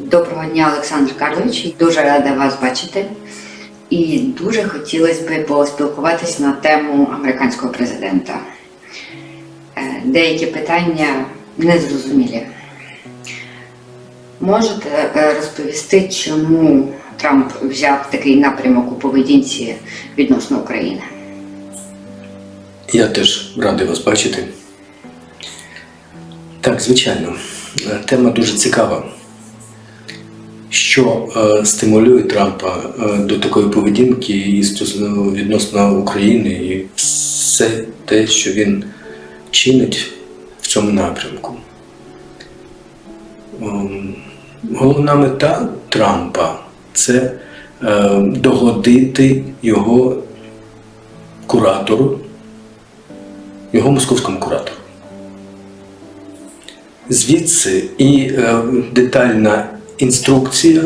Доброго дня, Олександр Карлович. Дуже рада вас бачити. І дуже хотілося б поспілкуватись на тему американського президента. Е, Деякі питання незрозумілі. Можете е, розповісти, чому Трамп взяв такий напрямок у поведінці відносно України? Я теж радий вас бачити. Так, звичайно, е, тема дуже цікава. Що е, стимулює Трампа е, до такої поведінки і відносно України і все те, що він чинить в цьому напрямку. Ем, Головна мета Трампа це е, догодити його куратору, його московському куратору. Звідси і детальна інструкція,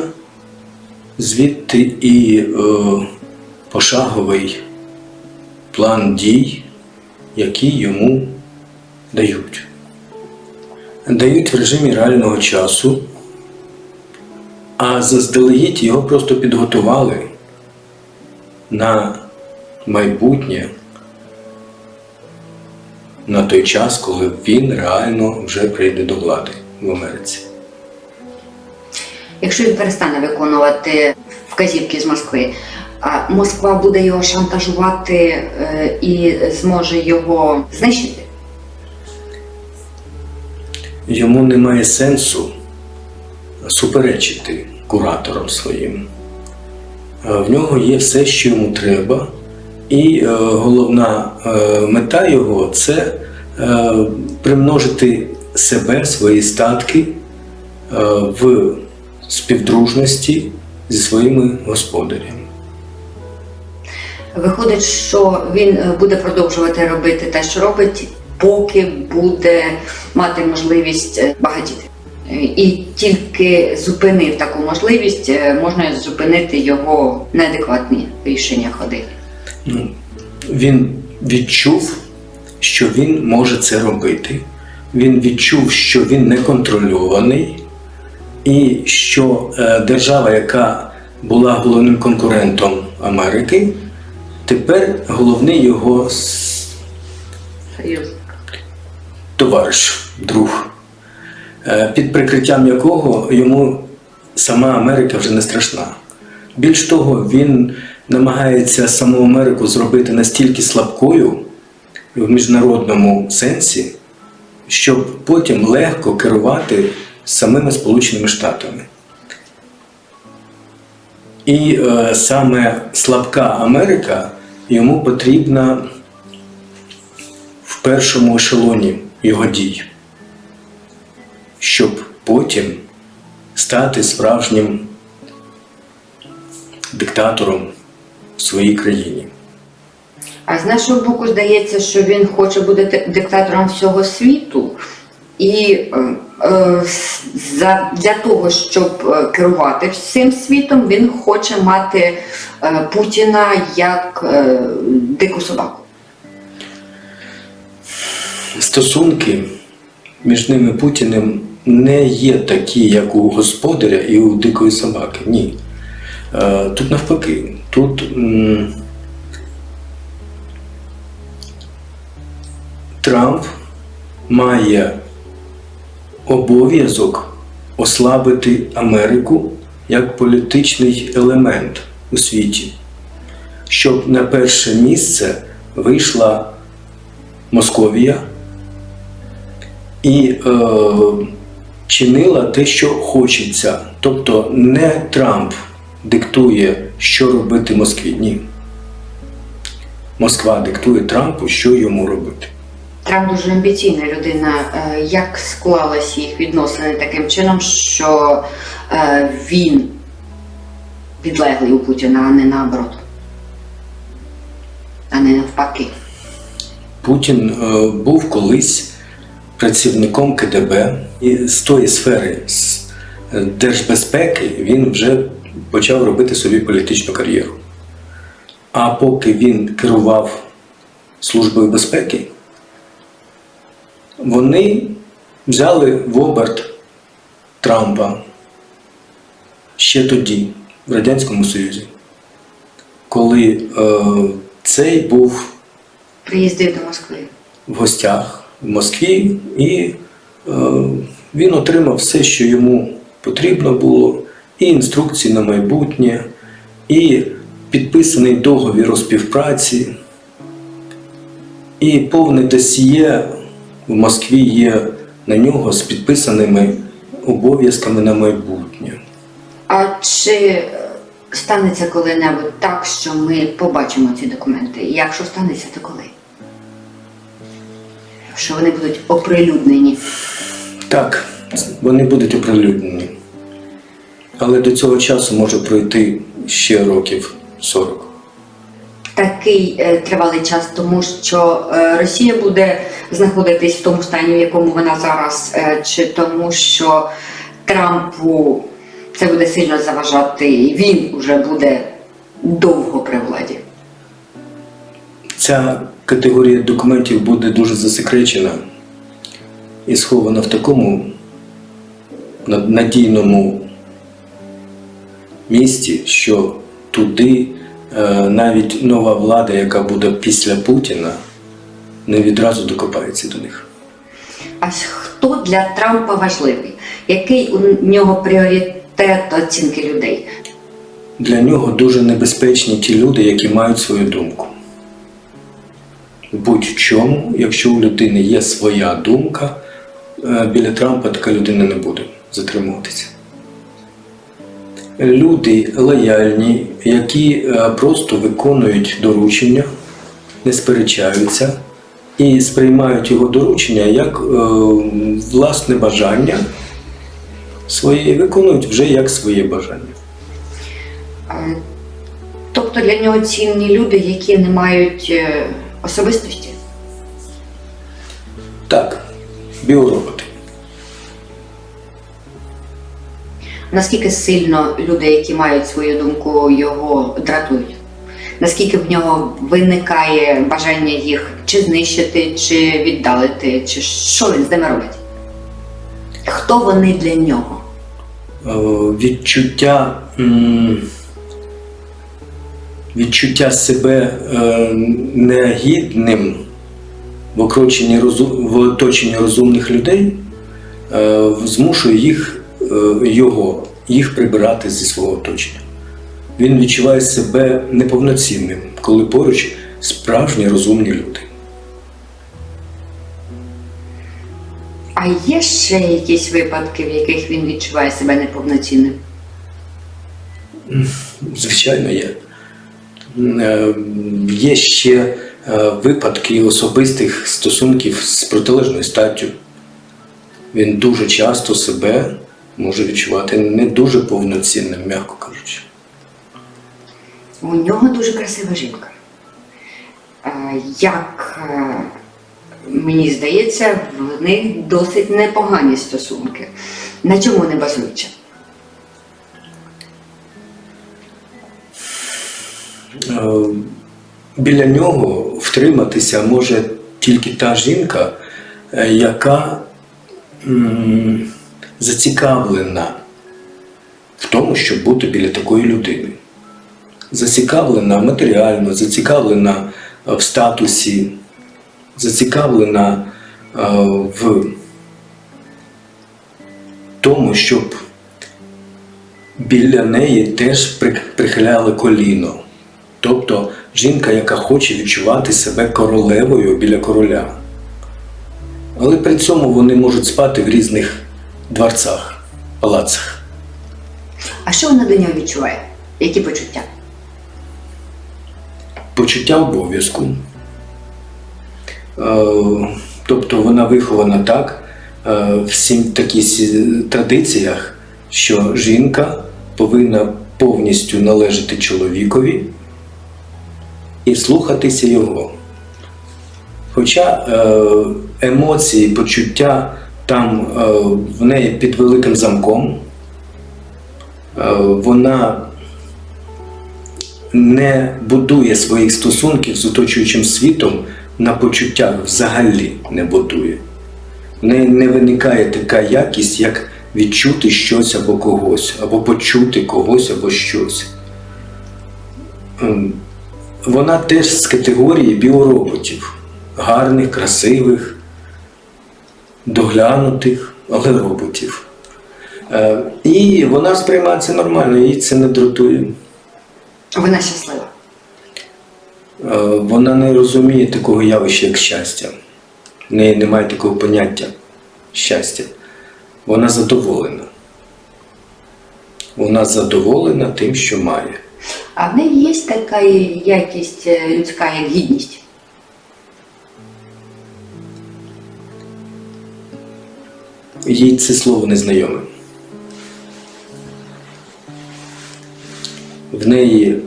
звідти і е, пошаговий план дій, які йому дають. Дають в режимі реального часу, а заздалегідь його просто підготували на майбутнє на той час, коли він реально вже прийде до влади в Америці. Якщо він перестане виконувати вказівки з Москви, Москва буде його шантажувати е, і зможе його знищити? Йому немає сенсу суперечити кураторам своїм. Е, В нього є все, що йому треба, і е, головна мета його це примножити себе, свої статки в співдружності зі своїми господарями. Виходить, що він е, буде продовжувати робити те, що робить, поки буде мати можливість е, багатіти. Е, І тільки зупинив таку можливість, можна зупинити його неадекватні рішення ходи. Ну, він відчув, що він може це робити. Він відчув, що він не контрольований, і що е, держава, яка була головним конкурентом Америки, тепер головний його товариш, друг, е, під прикриттям якого йому сама Америка вже не страшна. Більш того, він намагається саму Америку зробити настільки слабкою в міжнародному сенсі, щоб потім легко керувати самими Сполученими Штатами. І е, саме слабка Америка йому потрібна в першому ешелоні його дій, щоб потім стати справжнім диктатором в своїй країні. А з нашого боку здається, що він хоче бути диктатором всього світу, і е, е, для того, щоб е, керувати всім світом, він хоче мати е, Путіна як дику собаку. Стосунки між ними Путіним не є такі, як у господаря і у дикої собаки. Ні. Тут навпаки. Тут Трамп має обов'язок ослабити Америку як політичний елемент у світі, щоб на перше місце вийшла Московія і е, чинила те, що хочеться. Тобто не Трамп диктує, що робити Москві. Ні. Москва диктує Трампу, що йому робити. Трамп дуже амбіційна людина. Е, Як склалися їх відносини таким чином, що е, він підлеглий у Путіна, а не наоборот, а не навпаки. Путін е, був колись працівником КДБ, і з тої сфери з держбезпеки він вже почав робити собі політичну кар'єру. А поки він керував Службою безпеки, вони взяли в оберт Трампа ще тоді, в Радянському Союзі, коли е, цей був Приїздив до Москви. в гостях в Москві, і е, він отримав все, що йому потрібно було, і інструкції на майбутнє, і підписаний договір у співпраці, і повне досьє в Москві є на нього з підписаними обов'язками на майбутнє. А чи е, станеться коли-небудь так, що ми побачимо ці документи? Якщо станеться, то коли? Що вони будуть оприлюднені? Так, вони будуть оприлюднені. Але до цього часу може пройти ще років 40. Такий е, тривалий час, тому що е, Росія буде знаходитись в тому стані, в якому вона зараз, е, чи тому, що Трампу це буде сильно заважати, і він вже буде довго при владі. Ця категорія документів буде дуже засекречена і схована в такому надійному місці, що туди навіть нова влада, яка буде після Путіна, не відразу докопається до них. А хто для Трампа важливий? Який у нього пріоритет оцінки людей? Для нього дуже небезпечні ті люди, які мають свою думку. Будь-чому, якщо у людини є своя думка, е, біля Трампа така людина не буде затримуватися. Люди лояльні, які е, просто виконують доручення, не сперечаються і сприймають його доручення як е, власне бажання своє, і виконують вже як своє бажання. Тобто для нього цінні люди, які не мають е, особистості. Так, біороботи. Наскільки сильно люди, які мають свою думку, його дратують? Наскільки в нього виникає бажання їх чи знищити, чи віддалити, чи що він з ними робить? Хто вони для нього? Е, Відчуття, відчуття себе е, негідним в оточенні розумних людей е, змушує їх, його, їх прибирати зі свого оточення. Він відчуває себе неповноцінним, коли поруч справжні розумні люди. А є ще якісь випадки, в яких він відчуває себе неповноцінним? Звичайно, є. Е, Є ще е, випадки особистих стосунків з протилежною статтю. Він дуже часто себе може відчувати не дуже повноцінним, м'яко кажучи. У нього дуже красива жінка. Як е, мені здається, в них досить непогані стосунки. На чому вони базуються? Е, Біля нього втриматися може тільки та жінка, е, яка м, зацікавлена в тому, щоб бути біля такої людини. Зацікавлена матеріально, зацікавлена е, в статусі, зацікавлена е, в тому, щоб біля неї теж прихиляли коліно. Тобто жінка, яка хоче відчувати себе королевою біля короля. Але при цьому вони можуть спати в різних дворцах, палацах. А що вона до нього відчуває? Які почуття? Почуття обов'язку. Е, Тобто вона вихована так, е, в таких традиціях, що жінка повинна повністю належати чоловікові і слухатися його. Хоча е, емоції, почуття там е, в неї під великим замком, е, вона не будує своїх стосунків з оточуючим світом на почуттях взагалі не будує. В неї не виникає така якість, як відчути щось або когось, або почути когось або щось. Ем, Вона теж з категорії біороботів, гарних, красивих, доглянутих, роботів. Е, І вона сприймає це нормально, їй це не дратує. Вона щаслива. Е, Вона не розуміє такого явища, як щастя. В неї немає такого поняття щастя. Вона задоволена. Вона задоволена тим, що має. А в неї є така якість е, людська, як гідність. Їй це слово не знайоме. В неї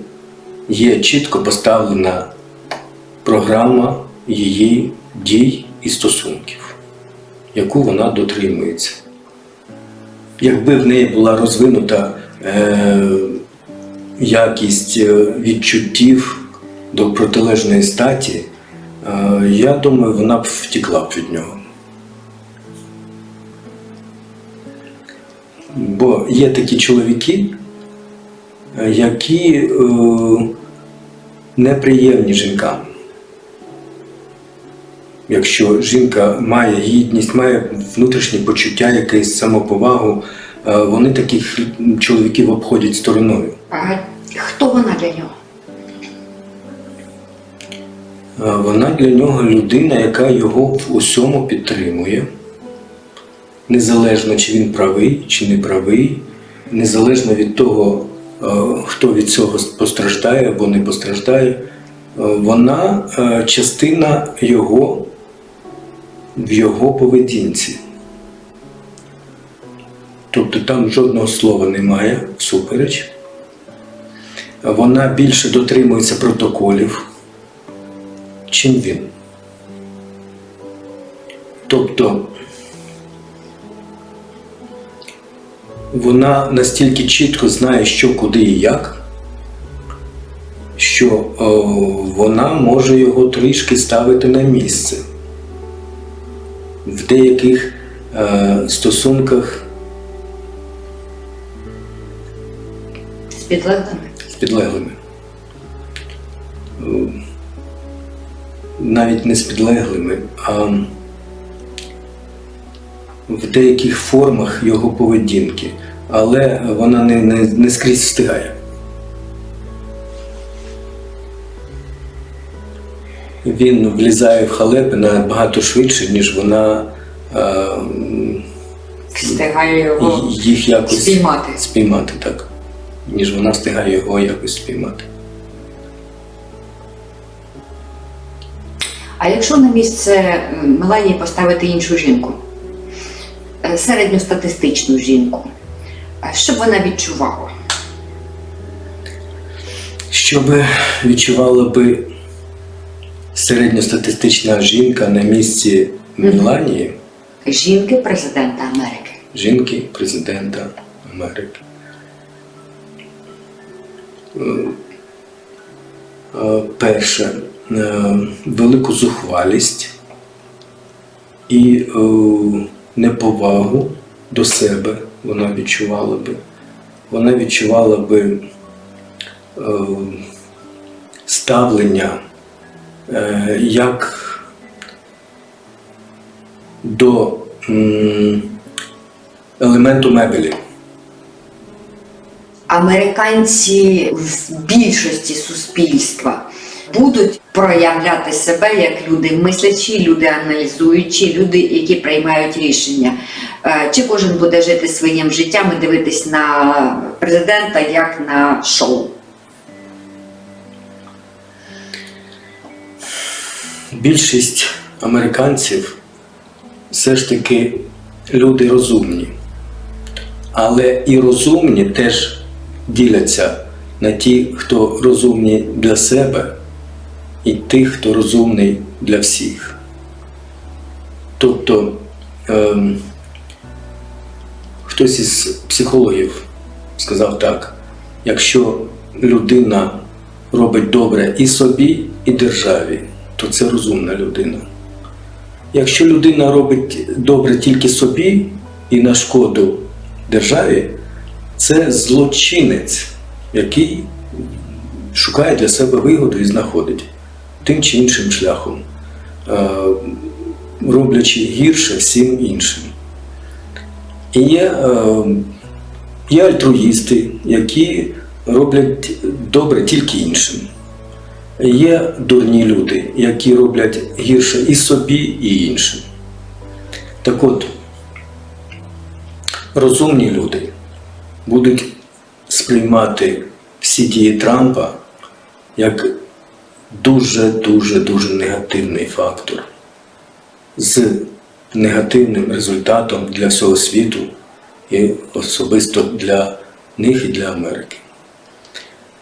є чітко поставлена програма її дій і стосунків, яку вона дотримується. Якби в неї була розвинута е, якість е, відчуттів до протилежної статі, е, я думаю, вона б втекла б від нього. Бо є такі чоловіки, е, які е, неприємні жінкам. Якщо жінка має гідність, має внутрішнє почуття, якесь самоповагу, е, вони таких чоловіків обходять стороною. А хто вона для нього? Е, Вона для нього людина, яка його в усьому підтримує, незалежно чи він правий, чи не правий, незалежно від того, е, хто від цього постраждає або не постраждає, е, вона е, частина його в його поведінці. Тобто там жодного слова немає всупереч. Вона більше дотримується протоколів, чим він. Тобто вона настільки чітко знає, що, куди і як, що о, вона може його трішки ставити на місце. В деяких е, стосунках З підлеглими? з підлеглими. Е, Навіть не з підлеглими, а в деяких формах його поведінки, але вона не, не, не скрізь встигає. Він влізає в халепи набагато швидше, ніж вона е, Встигає його їх якось спіймати. спіймати, так. Ніж вона встигає його якось спіймати. А якщо на місце Меланії поставити іншу жінку, е, середньостатистичну жінку, е, що б вона відчувала? Щоб відчувала би середньостатистична жінка на місці Меланії, Жінки президента Америки. жінки президента Америки. Е, е, Перше, е, велику зухвалість і неповагу до себе вона відчувала би. Вона відчувала би е, ставлення е, як до м, елементу мебелі. Американці в більшості суспільства будуть проявляти себе як люди мислячі, люди аналізуючі, люди, які приймають рішення. Е, Чи кожен буде жити своїм життям і дивитись на президента як на шоу? Більшість американців все ж таки люди розумні. Але і розумні теж діляться на ті, хто розумні для себе, і тих, хто розумний для всіх. Тобто ем, хтось із психологів сказав так: якщо людина робить добре і собі, і державі, то це розумна людина. Якщо людина робить добре тільки собі і на шкоду державі, це злочинець, який шукає для себе вигоду і знаходить тим чи іншим шляхом, е, роблячи гірше всім іншим. І є, е, є альтруїсти, які роблять добре тільки іншим. Є дурні люди, які роблять гірше і собі, і іншим. Так от, розумні люди будуть сприймати всі дії Трампа як дуже-дуже дуже негативний фактор з негативним результатом для всього світу і особисто для них і для Америки.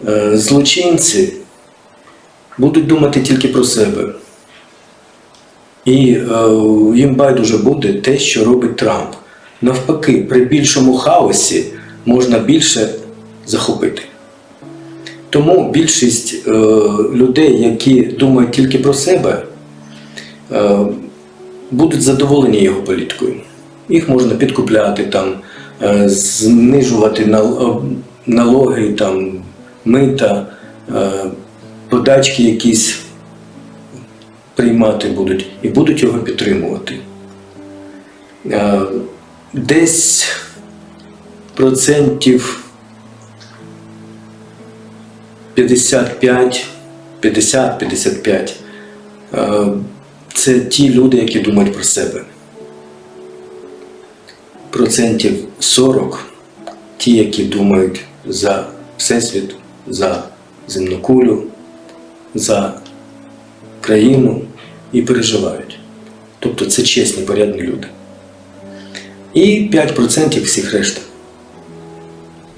Е, Злочинці будуть думати тільки про себе. І е, їм байдуже буде те, що робить Трамп. Навпаки, при більшому хаосі можна більше захопити. Тому більшість е, людей, які думають тільки про себе, е, будуть задоволені його політикою. Їх можна підкупляти, там, е, знижувати нал- е, налоги, там, мита, е, подачки якісь приймати будуть і будуть його підтримувати. Е, Десь процентів 55, 50-55 е, це ті люди, які думають про себе. Процентів 40 ті, які думають за Всесвіт, за земну кулю, за країну і переживають. Тобто це чесні, порядні люди. І 5% всіх решта.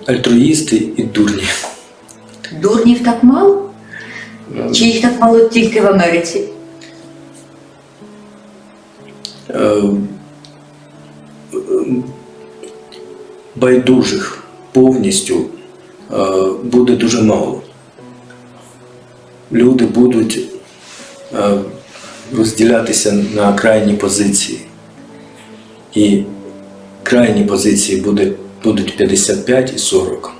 Альтруїсти і дурні. Дурнів так мало? Чи їх так мало тільки в Америці? Е, е, байдужих повністю е, буде дуже мало. Люди будуть розділятися на крайні позиції. І крайні позиції будуть 55 і 40.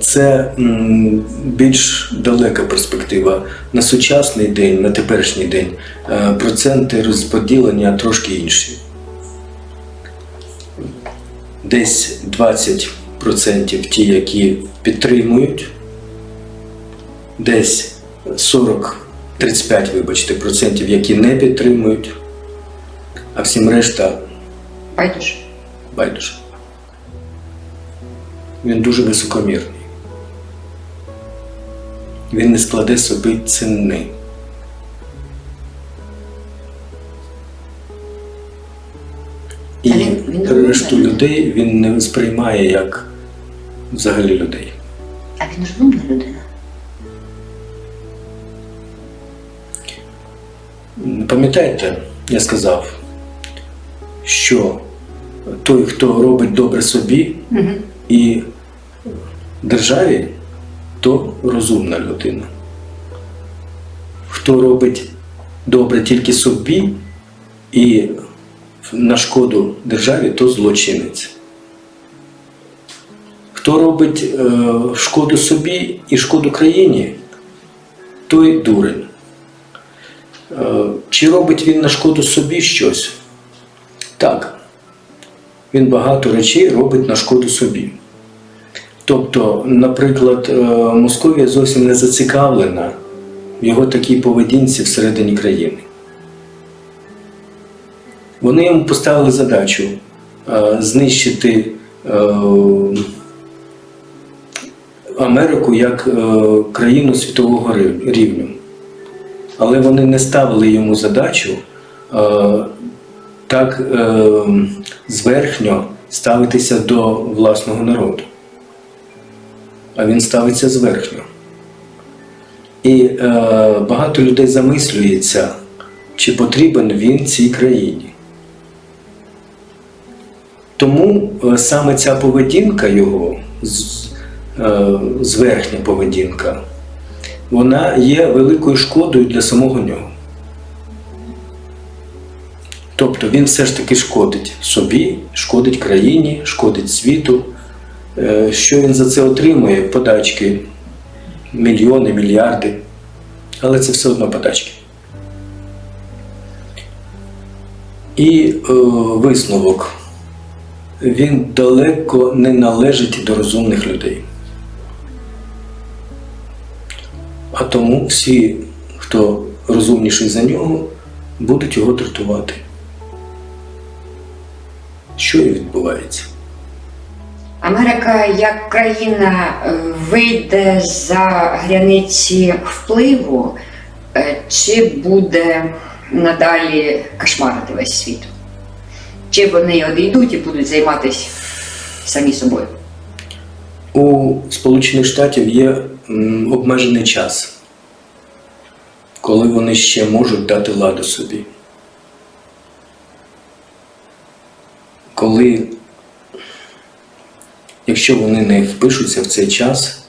Це більш далека перспектива. На сучасний день, на теперішній день е, проценти розподілення трошки інші. Десь 20% ті, які підтримують, десь 40, 35, вибачте, процентів, які не підтримують, а всім решта Байдуже. байдуже. Він дуже високомірний. Він не складе собі ціни. І він- він решту людей він не сприймає як взагалі людей. А він ж розумна людина. Пам'ятаєте, я сказав, що той, хто робить добре собі Угу. і державі, то розумна людина. Хто робить добре тільки собі і на шкоду державі, то злочинець. Хто робить е, шкоду собі і шкоду країні, той дурень. Е, Чи робить він на шкоду собі щось? Так. Він багато речей робить на шкоду собі. Тобто, наприклад, е, Московія зовсім не зацікавлена в його такій поведінці всередині країни. Вони йому поставили задачу е, знищити е, Америку як країну світового рівню. Але вони не ставили йому задачу так зверхньо ставитися до власного народу. А він ставиться зверхньо. І е, багато людей замислюється, чи потрібен він цій країні. Тому е, саме ця поведінка його, з- е, зверхня поведінка, вона є великою шкодою для самого нього. Тобто він все ж таки шкодить собі, шкодить країні, шкодить світу. Е, Що він за це отримує? Подачки, мільйони, мільярди. Але це все одно подачки. І е, висновок. Він далеко не належить до розумних людей. А тому всі, хто розумніший за нього, будуть його дратувати. Що і відбувається? Америка як країна е, вийде за границі впливу, е, чи буде надалі кошмарити весь світ? Чи вони одійдуть і будуть займатися самі собою? У Сполучених Штатів є обмежений час, коли вони ще можуть дати ладу собі. Коли, якщо вони не впишуться в цей час,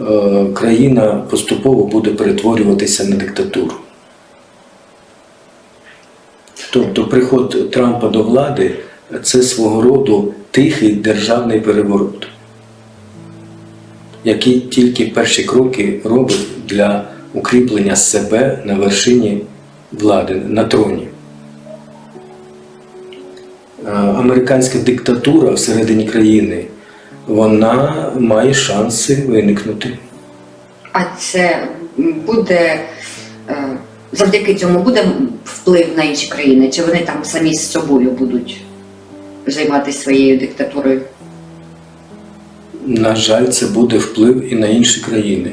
е, країна поступово буде перетворюватися на диктатуру. Тобто приход Трампа до влади це свого роду тихий державний переворот який тільки перші кроки робить для укріплення себе на вершині влади, на троні. Е, Американська диктатура всередині країни вона має шанси виникнути. А це буде е, завдяки цьому буде вплив на інші країни? Чи вони там самі з собою будуть займатися своєю диктатурою? На жаль, це буде вплив і на інші країни.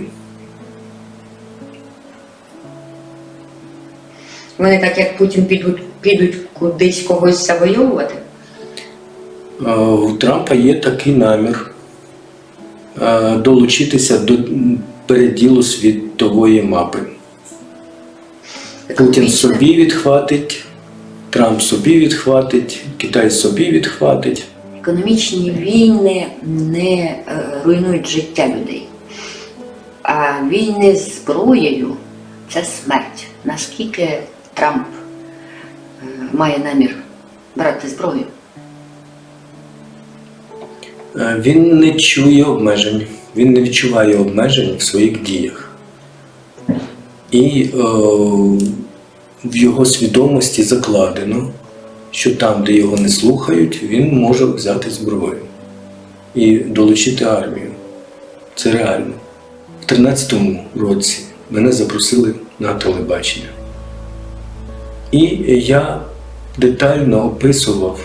Вони так як Путін підуть, підуть кудись когось завойовувати? Е, У Трампа є такий намір е, долучитися до переділу світової мапи. Путін собі відхватить, Трамп собі відхватить, Китай собі відхватить. Економічні війни не е, руйнують життя людей. А війни з зброєю це смерть. Наскільки Трамп має намір брати зброю? Е, Він не чує обмежень, він не відчуває обмежень в своїх діях. І е, в його свідомості закладено, що там, де його не слухають, він може взяти зброю і долучити армію. Це реально. В 13-му році мене запросили на телебачення. І я детально описував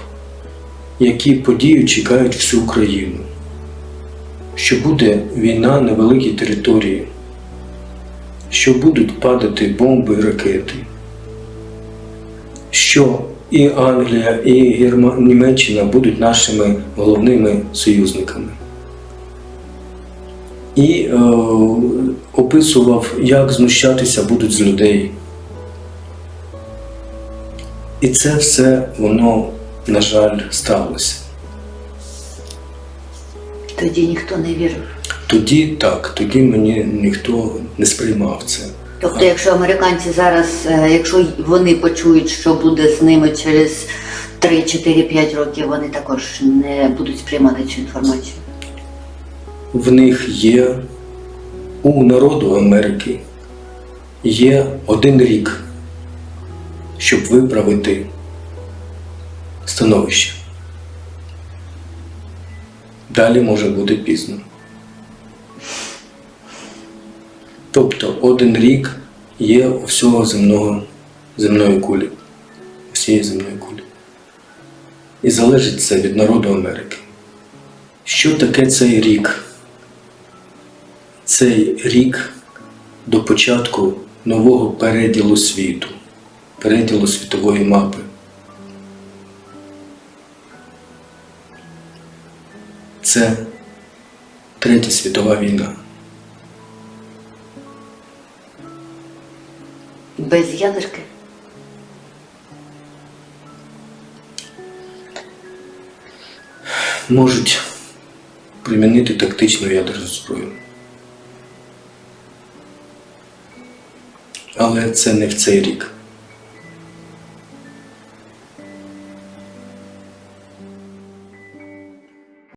які події чекають всю Україну, що буде війна на великій території, що будуть падати бомби і ракети, що і Англія, і Герма... Німеччина будуть нашими головними союзниками. І е, описував, як знущатися будуть з людей. І це все воно на жаль, сталося. Тоді ніхто не вірив. Тоді так, тоді мені ніхто не сприймав це. Тобто, якщо американці зараз, е, якщо вони почують, що буде з ними через 3-4-5 років, вони також не будуть сприймати цю інформацію. В них є у народу Америки є один рік, щоб виправити становище. Далі може бути пізно. Тобто один рік є у всього земного, земної кулі, всієї земної кулі. І залежить це від народу Америки. Що таке цей рік? Цей рік до початку нового переділу світу, переділу світової мапи. Це Третя світова війна. Без ядерки. Можуть примінити тактичну ядерну зброю. Але це не в цей рік.